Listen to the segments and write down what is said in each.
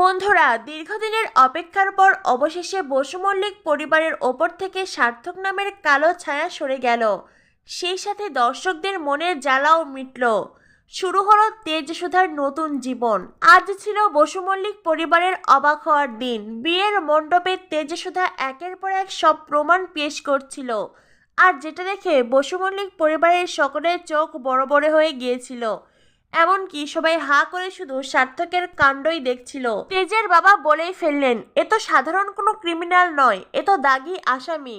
বন্ধুরা, দীর্ঘদিনের অপেক্ষার পর অবশেষে বসু মল্লিক পরিবারের ওপর থেকে সার্থক নামের কালো ছায়া সরে গেল। সেই সাথে দর্শকদের মনের জ্বালাও মিটল। শুরু হলো তেজসুধার নতুন জীবন। আজ ছিল বসু মল্লিক পরিবারের অবাক হওয়ার দিন। বিয়ের মণ্ডপে তেজসুধা একের পর এক সব প্রমাণ পেশ করছিল। আর যেটা দেখে বসু মল্লিক পরিবারের সকলের চোখ বড় বড় হয়ে গিয়েছিল। এমনকি সবাই হা করে শুধু সার্থকের কাণ্ডই দেখছিল। তেজের বাবা বলেই ফেললেন, এ তো সাধারণ কোনো ক্রিমিনাল নয়, এ তো দাগি আসামি।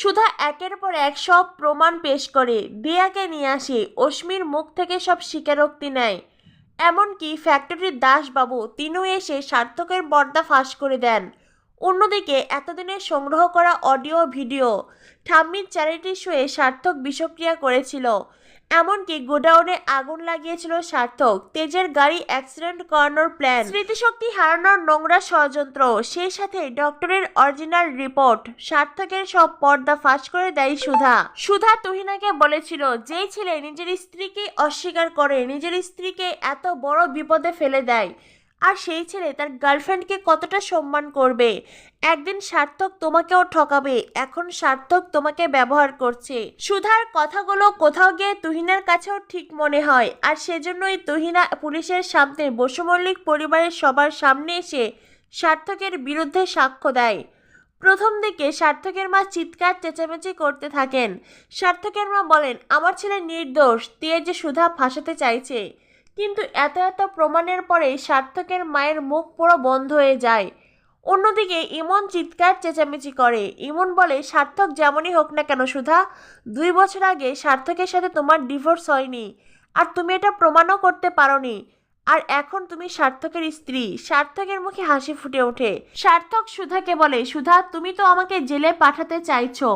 সুধা একের পর এক সব প্রমাণ পেশ করে, দিয়াকে নিয়ে আসে, অশ্মির মুখ থেকে সব স্বীকারোক্তি নেয়। এমনকি ফ্যাক্টরির দাসবাবু তিনিও এসে সার্থকের বর্দা ফাঁস করে দেন। অন্যদিকে এতদিনে সংগ্রহ করা অডিও ভিডিও, ঠাম্মির চ্যারিটি শোয়ে সার্থক বিষক্রিয়া করেছিল। এমনকি গোডাউনে আগুন লাগিয়েছিল সার্থক। তেজের গাড়ি অ্যাক্সিডেন্ট করানোর প্ল্যান। স্মৃতিশক্তি হারানোর নোংরা ষড়যন্ত্র। সেই সাথে ডক্টরের অরিজিনাল রিপোর্ট। সার্থকের সব পর্দা ফাঁস করে দেয় সুধা। সুধা তুহিনাকে বলেছিল, যেই ছেলে নিজের স্ত্রীকে অস্বীকার করে, নিজের স্ত্রীকে এত বড় বিপদে ফেলে দেয় আর সেই ছেলে তার গার্লফ্রেন্ডকে কতটা সম্মান করবে? একদিন সার্থক তোমাকেও ঠকাবে, এখন সার্থক তোমাকে ব্যবহার করছে। সুধার কথাগুলো কোথাও গিয়ে তুহিনার কাছেও ঠিক মনে হয়, আর সেজন্যই তুহিনা পুলিশের সামনে বসুমল্লিক পরিবারের সবার সামনে এসে সার্থকের বিরুদ্ধে সাক্ষ্য দেয়। প্রথম দিকে সার্থকের মা চিৎকার, চেঁচামেচি করতে থাকেন। সার্থকের মা বলেন, আমার ছেলে নির্দোষ, দিয়ে যে সুধা ফাঁসাতে চাইছে। কিন্তু এত এত প্রমাণের পরে সার্থকের মায়ের মুখ পুরো বন্ধ হয়ে যায়। অন্যদিকে ইমন চিৎকার চেঁচামেচি করে। ইমন বলে, সার্থক যেমনই হোক না কেন সুধা, দুই বছর আগে সার্থকের সাথে তোমার ডিভোর্স হয়নি আর তুমি এটা প্রমাণও করতে পারোনি। আর এখন তুমি সার্থকের স্ত্রী। সার্থকের মুখে হাসি ফুটে ওঠে। সার্থক সুধাকে বলে, সুধা, তুমি তো আমাকে জেলে পাঠাতে চাইছো।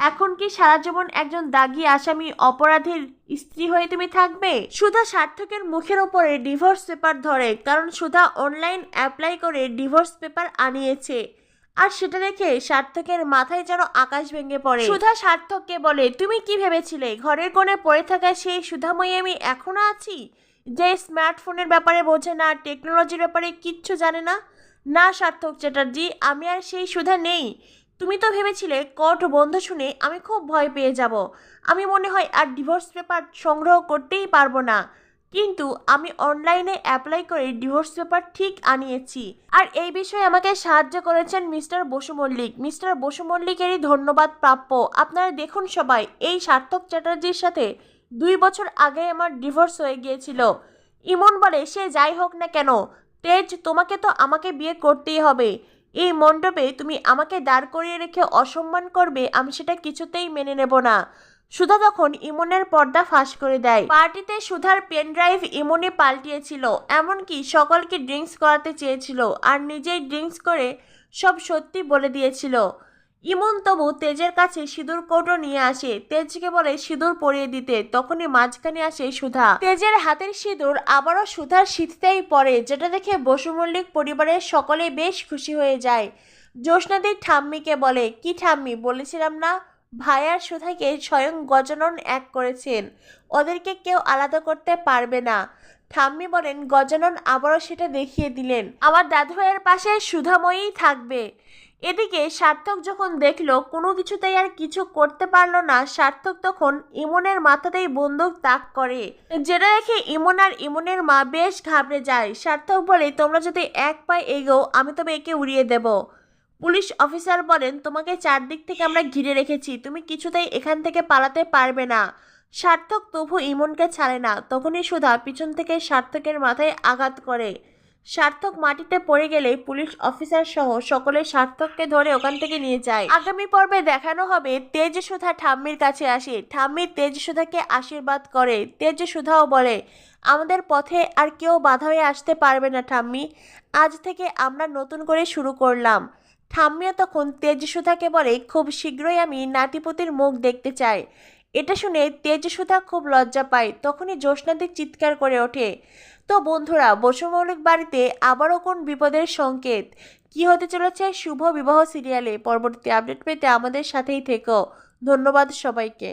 এখন কি সারা জীবন একজন দাগি আসামি অপরাধীর স্ত্রী হয়ে তুমি থাকবে? সুধা সার্থকের মুখের ওপরে ডিভোর্স পেপার ধরে, কারণ সুধা অনলাইন অ্যাপ্লাই করে ডিভোর্স পেপার আনিয়েছে। আর সেটা দেখে সার্থকের মাথায় যেন আকাশ ভেঙে পড়ে। সুধা সার্থককে বলে, তুমি কি ভেবেছিলে? ঘরের কোণে পড়ে থাকা সেই সুধাময়ী আমি এখনও আছি? যে স্মার্টফোনের ব্যাপারে বোঝে না টেকনোলজির ব্যাপারে কিচ্ছু জানে না? না সার্থক চ্যাটার্জি, আমি আর সেই সুধা নেই। তুমি তো ভেবেছিলে কোর্ট বন্ধ শুনে আমি খুব ভয় পেয়ে যাব। আমি মনে হয় আর ডিভোর্স পেপার সংগ্রহ করতেই পারব না। কিন্তু আমি অনলাইনে অ্যাপ্লাই করে ডিভোর্স পেপার ঠিক আনিয়েছি। আর এই বিষয়ে আমাকে সাহায্য করেছেন মিস্টার বসু মল্লিক। মিস্টার বসু মল্লিকেরই ধন্যবাদ প্রাপ্য। আপনারা দেখুন সবাই, এই সার্থক চ্যাটার্জির সাথে দুই বছর আগে আমার ডিভোর্স হয়ে গিয়েছিল। ইমন বলে, সে যাই হোক না কেন, তেজ, তোমাকে তো আমাকে বিয়ে করতেই হবে। এই মণ্ডপে তুমি আমাকে দাঁড় করিয়ে রেখে অসম্মান করবে, আমি সেটা কিছুতেই মেনে নেব না। সুধা তখন ইমনের পর্দা ফাঁস করে দেয়। পার্টিতে সুধার পেন ড্রাইভ ইমনে পাল্টিয়েছিল, এমনকি সকলকে ড্রিঙ্কস করাতে চেয়েছিল, আর নিজেই ড্রিঙ্কস করে সব সত্যি বলে দিয়েছিল। ইমন তবু তেজের কাছে সিঁদুর কৌটো নিয়ে আসে। তেজকে বলে, সিঁদুর পরিয়ে দিতে। তখনই মাঝখানে আসে সুধা। তেজের হাতের সিঁদুর আবারও সুধার শীততেই পড়ে, যেটা দেখে বসু মল্লিক পরিবারের সকলে বেশ খুশি হয়ে যায়। জ্যোৎস্নাদির ঠাম্মিকে বলে, কি ঠাম্মি, বলেছিলাম না? ভাইয়ার সুধাকে স্বয়ং গজানন এক করেছেন। ওদেরকে কেউ আলাদা করতে পারবে না। ঠাম্মি বলেন, গজানন আবারও সেটা দেখিয়ে দিলেন। আমার দাদু ভাইয়ের পাশে সুধাময়ী থাকবে। এদিকে সার্থক যখন দেখল কোনো কিছুতেই আর কিছু করতে পারল না, সার্থক তখন ইমনের মাথাতেই বন্দুক তাক করে। যেটা দেখে ইমন আর ইমনের মা বেশ ঘাবড়ে যায়। সার্থক বলে, তোমরা যদি এক পায়ে এগো আমি তবে একে উড়িয়ে দেব। পুলিশ অফিসার বলেন, তোমাকে চারদিক থেকে আমরা ঘিরে রেখেছি। তুমি কিছুতেই এখান থেকে পালাতে পারবে না। সার্থক তবু ইমনকে ছাড়ে না। তখনই সুধা পিছন থেকে সার্থকের মাথায় আঘাত করে। সার্থক মাটিতে পড়ে গেলে পুলিশ অফিসার সহ সকলে সার্থককে ধরে ওখান থেকে নিয়ে যায়। আগামী পর্বে দেখানো হবে তেজ সুধা ঠাম্মির কাছে আসে। ঠাম্মির তেজ সুধাকে আশীর্বাদ করে। তেজ সুধাও বলে, আমাদের পথে আর কেউ বাধা হয়ে আসতে পারবে না ঠাম্মি। আজ থেকে আমরা নতুন করে শুরু করলাম। ঠাম্মিও তখন তেজ সুধাকে বলে, খুব শীঘ্রই আমি নাতিপতির মুখ দেখতে চাই। এটা শুনে তেজ সুধা খুব লজ্জা পায়। তখনই জ্যোৎস্নাদি চিৎকার করে ওঠে। তো বন্ধুরা বসুমৌলিক বাড়িতে আবারও কোন বিপদের সংকেত? কি হতে চলেছে শুভ বিবাহ সিরিয়ালে? পরবর্তী আপডেট পেতে আমাদের সাথেই থেকো। ধন্যবাদ সবাইকে।